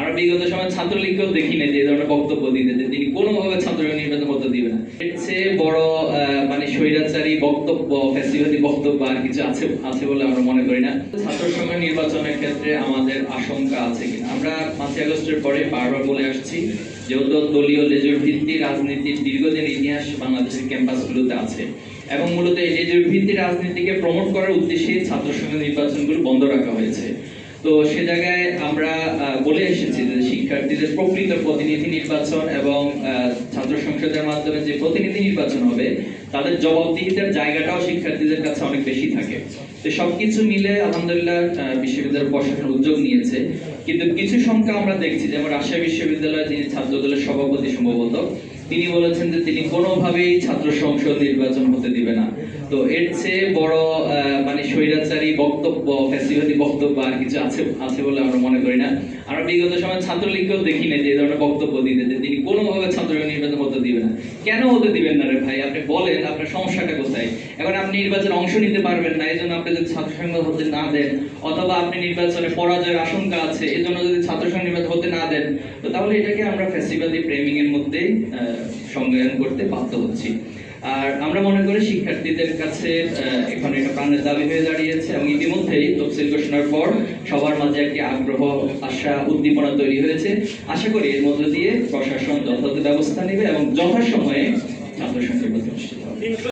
আমরা বিগত সময় ছাত্রলীগকেও দেখি না যে ধরনের বক্তব্য দিতে, যে তিনি কোনোভাবে ছাত্র নির্বাচন হতে দিবে না। এর বড় মানে স্বৈরাচারী বক্তব্য ফেস্টিভ্যালি বক্তব্য আর কিছু আছে আছে বলে আমরা মনে করি না। ছাত্র সংঘ নির্বাচনের ক্ষেত্রে আমাদের আশঙ্কা আছে কিনা? আমরা পাঁচই আগস্টের পরে বারবার বলে আসছি যেহেতু দলীয় লেজুর ভিত্তি রাজনীতির দীর্ঘদিন ইতিহাস বাংলাদেশের ক্যাম্পাসগুলোতে আছে এবং মূলত এই লেজুর ভিত্তি রাজনীতিকে প্রমোট করার উদ্দেশ্যে ছাত্র সংঘ নির্বাচনগুলো বন্ধ রাখা হয়েছে। তো সে জায়গায় আমরা বলে এসেছি যে শিক্ষার্থীদের প্রকৃত প্রতিনিধি নির্বাচন এবং ছাত্র সংসদের মাধ্যমে যে প্রতিনিধি নির্বাচন হবে, তাদের জবাবদিহিতার জায়গাটাও শিক্ষার্থীদের কাছে অনেক বেশি থাকে। তো সবকিছু মিলে আলহামদুলিল্লাহ বিশ্ববিদ্যালয় প্রশাসন উদ্যোগ নিয়েছে। কিন্তু কিছু সংখ্যা আমরা দেখছি, যেমন রাজশাহী বিশ্ববিদ্যালয়ে যিনি ছাত্র দলের সভাপতি সম্ভবত, তিনি বলেছেন যে তিনি কোনোভাবেই ছাত্র সংসদ নির্বাচন হতে দিবে না। তো এর চেয়ে বড় মানে স্বৈরাচারী বক্তব্য, ফ্যাসিবাদী বক্তব্য আর কিছু আছে আছে বলে আমরা মনে করি না। আমরা বিগত সময় ছাত্রলীগকেও দেখি না যে ধরনের বক্তব্য দিতে, যে তিনি কোনোভাবে ছাত্র নির্বাচন হতে দিবে না। কেন হতে দিবেন না রে ভাই? আপনি বলেন, আপনার সমস্যাটা কোথায়? এখন আপনি নির্বাচনে অংশ নিতে পারবেন না এই জন্য আপনি যদি ছাত্র সংঘ হতে না দেন, অথবা আপনি নির্বাচনে পরাজয়ের আশঙ্কা আছে এই জন্য যদি ছাত্র সংঘ নির্বাচন হতে না দেন, তো তাহলে এটাকে আমরা ফ্যাসিবাদী প্রেমিং এর মধ্যেই সংজ্ঞায়ন করতে বাধ্য হচ্ছি। আর আমরা মনে করি শিক্ষার্থীদের কাছে এখন এটা প্রাণের দাবি হয়ে দাঁড়িয়েছে এবং ইতিমধ্যেই তফসিল ঘোষণার পর সবার মাঝে একটি আগ্রহ, আশা, উদ্দীপনা তৈরি হয়েছে। আশা করি এর মধ্য দিয়ে প্রশাসন যথাযথ ব্যবস্থা নেবে এবং যথাসময়ে ছাত্র সংসদ হবে।